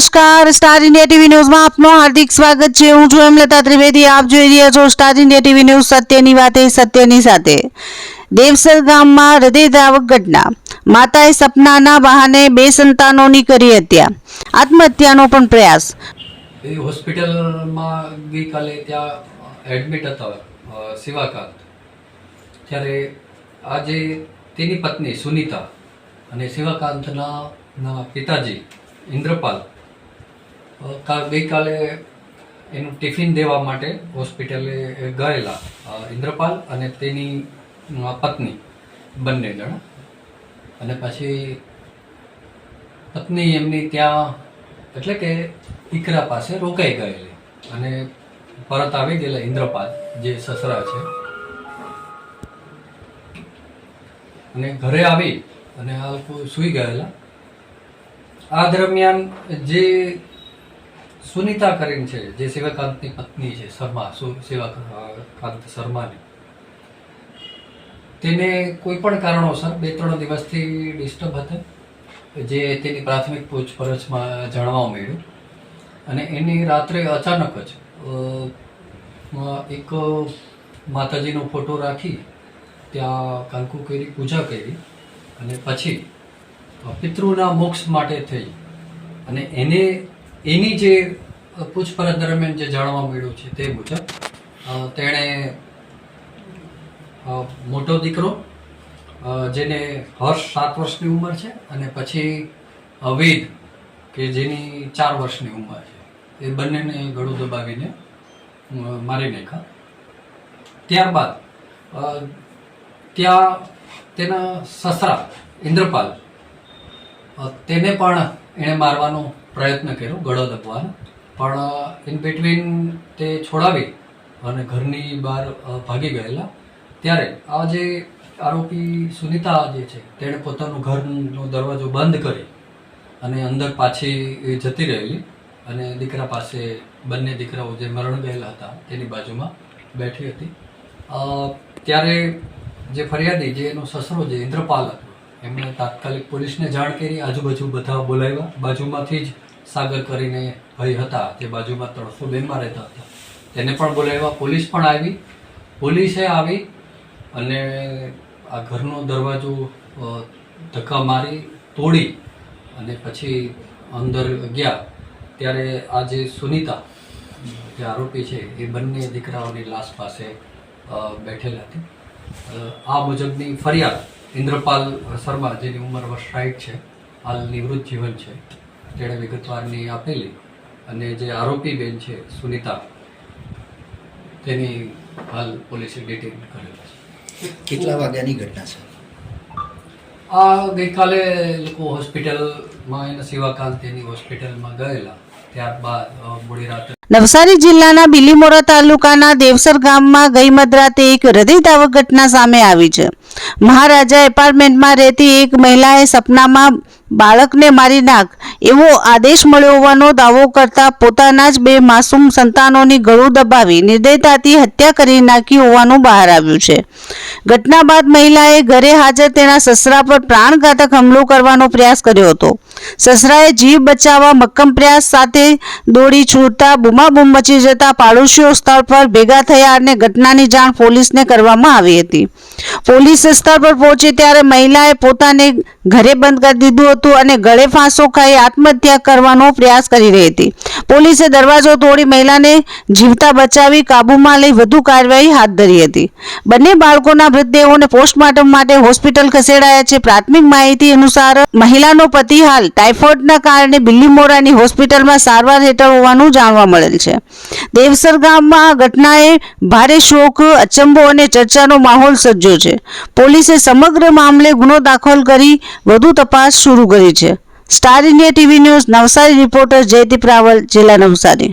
નમસ્કાર, star India TV ન્યૂઝમાં આપનું હાર્દિક સ્વાગત છે. હું છું હેમલતા ત્રિવેદી. આપ જોઈ રહ્યા છો સ્ટાર ઇન્ડિયા ટીવી ન્યૂઝ સત્યની વાતે, સત્યની સાથે. દેવસર ગામમાં હૃદયદ્રાવક ઘટના. માતાએ સપનાના બહાને બે સંતાનોની કરી હત્યા. આત્મહત્યાનો પણ પ્રયાસ. હોસ્પિટલમાં ગઈકાલે ત્યાં એડમિટ હતા સેવાકાંત. ત્યારે આજે તેની પત્ની સુનિતા અને સેવાકાંતના પિતાજી ઇન્દ્રપાલ ગઈકાલે એનું ટિફિન દેવા માટે હોસ્પિટલે ગયેલા ઇન્દ્રપાલ અને તેની પત્ની, બંને જણા. અને પછી પત્ની એમની ત્યાં, એટલે કે ઈકરા પાસે રોકાઈ ગયેલી અને પરત આવી ગયેલા ઇન્દ્રપાલ, જે સસરા છે. અને ઘરે આવી અને આ લોકો સૂઈ ગયેલા. આ દરમિયાન જે સુનીતા કરીને છે, જે સેવાકાંતની પત્ની છે, શર્મા, સુ- શિવકાંત શર્માની. તેને કોઈ પણ કારણોસર બે ત્રણ દિવસથી ડિસ્ટર્બ હતા, જે તેની પ્રાથમિક પૂછપરછમાં જાણવા મળ્યું. અને એની રાત્રે અચાનક જ એક માતાજીનો ફોટો રાખી, ત્યાં કાંકુ કરી, પૂજા કરી, અને પછી પિતૃના મોક્ષ માટે થઈ. અને એને એની જે પૂછપરછ દરમિયાન જે જાણવા મળ્યું છે તે મુજબ તેણે મોટો દીકરો જેને હર્ષ સાત વર્ષની ઉંમર છે અને પછી અવેદ, કે જેની ચાર વર્ષની ઉંમર છે. એ બંનેને ગળું દબાવીને મારી નાખ્યા. ત્યારબાદ ત્યાં તેના સસરા ઇન્દ્રપાલ તેને પણ એણે મારવાનો પ્રયત્ન કર્યો, ગળો દબવાનો પણ ઇન બિટવીન તે છોડાવી અને ઘરની બહાર ભાગી ગયેલા. ત્યારે આ જે આરોપી સુનિતા જે છે, તેણે પોતાનું ઘરનો દરવાજો બંધ કરી અને અંદર પાછી જતી રહેલી અને દીકરા પાસે, બંને દીકરાઓ જે મરણ ગયેલા હતા, તેની બાજુમાં બેઠી હતી. ત્યારે જે ફરિયાદી, જે એનો સસરો જે, ઇન્દ્રપાલ હતો એમણે તાત્કાલિક પોલીસને જાણ કરી, આજુબાજુ બધા બોલાવ્યા. બાજુમાંથી જ સાગર કરીને ભાઈ હતા તે બાજુમાં ત્રણસો બેનમાં રહેતા હતા. તેને પણ બોલાવ્યા. પોલીસ પણ આવી. પોલીસે આવી અને આ ઘરનો દરવાજો ધક્કા મારી, તોડી અને પછી અંદર ગયા. ત્યારે આ જે સુનિતા, જે આરોપી છે, એ બંને દીકરાઓની લાશ પાસે બેઠેલા હતી. આ મુજબની ફરિયાદ ઇન્દ્રપાલ શર્મા જેની ઉંમર વર્ષ સાઠ છે હાલ નિવૃત્ત જીવન છે. તેણે વિગતવારની આપેલી અને જે આરોપી બેન છે સુનિતા તેની હાલ પોલીસે ડિટેન કરેલા છે. કેટલા વાગ્યાની ઘટના છે? આ ગઈકાલે લોકો હોસ્પિટલમાં એના શિવાકાંત તેની હોસ્પિટલમાં ગયેલા. ત્યારબાદ મોડી રાત્રે નવસારી જિલ્લાના બિલીમોરા તાલુકાના દેવસર ગામમાં ગઈ મધરાતે એક હૃદયદાવક ઘટના સામે આવી છે. મહારાજા એપાર્ટમેન્ટમાં રહેતી એક મહિલાએ સપનામાં બાળકને મારી નાખ. એવો આદેશ મળ્યો હોવાનો દાવો કરતા પોતાના જ બે માસૂમ સંતાનોની ગળું દબાવી નિર્દયતાથી હત્યા કરી નાખી હોવાનું બહાર આવ્યું છે. ઘટના બાદ મહિલાએ ઘરે હાજર તેના સસરા પર પ્રાણઘાતક હુમલો કરવાનો પ્રયાસ કર્યો હતો. સસરાએ જીવ બચાવવા મક્કમ પ્રયાસ સાથે દોડી છૂટતા બૂમાબૂમ મચી જતા પાડોશીઓ સ્થળ પર ભેગા થયા અને ઘટનાની જાણ પોલીસને કરવામાં આવી હતી. પોલીસ સ્થળ પર પહોંચી ત્યારે મહિલાએ પોતાને ઘરે બંધ કરી દીધું હતું અને ગળે ફાંસો ખાઈ આત્મહત્યા કરવાનો પ્રયાસ કરી રહી હતી. પોલીસે દરવાજો તોડી મહિલાને જીવતા બચાવી કાબૂમાં લઈ વધુ કાર્યવાહી હાથ ધરી હતી. બંને બાળકોના મૃતદેહોને પોસ્ટમોર્ટમ માટે હોસ્પિટલ ખસેડાયા છે. પ્રાથમિક માહિતી અનુસાર મહિલાનો પતિ હાલ ટાઇફોઇડના કારણે બિલ્લીમોરાની હોસ્પિટલમાં સારવાર હેઠળ હોવાનું જાણવા મળેલ છે. દેવસર ગામમાં ઘટનાએ ભારે શોક, અચંબો અને ચર્ચાનો માહોલ સર્જ્યો છે. પોલીસે સમગ્ર મામલે ગુનો દાખલ કરી વધુ તપાસ શરૂ કરી છે. Star India TV news Navsari reporter Jaydeep Raval જિલ્લા નવસારી.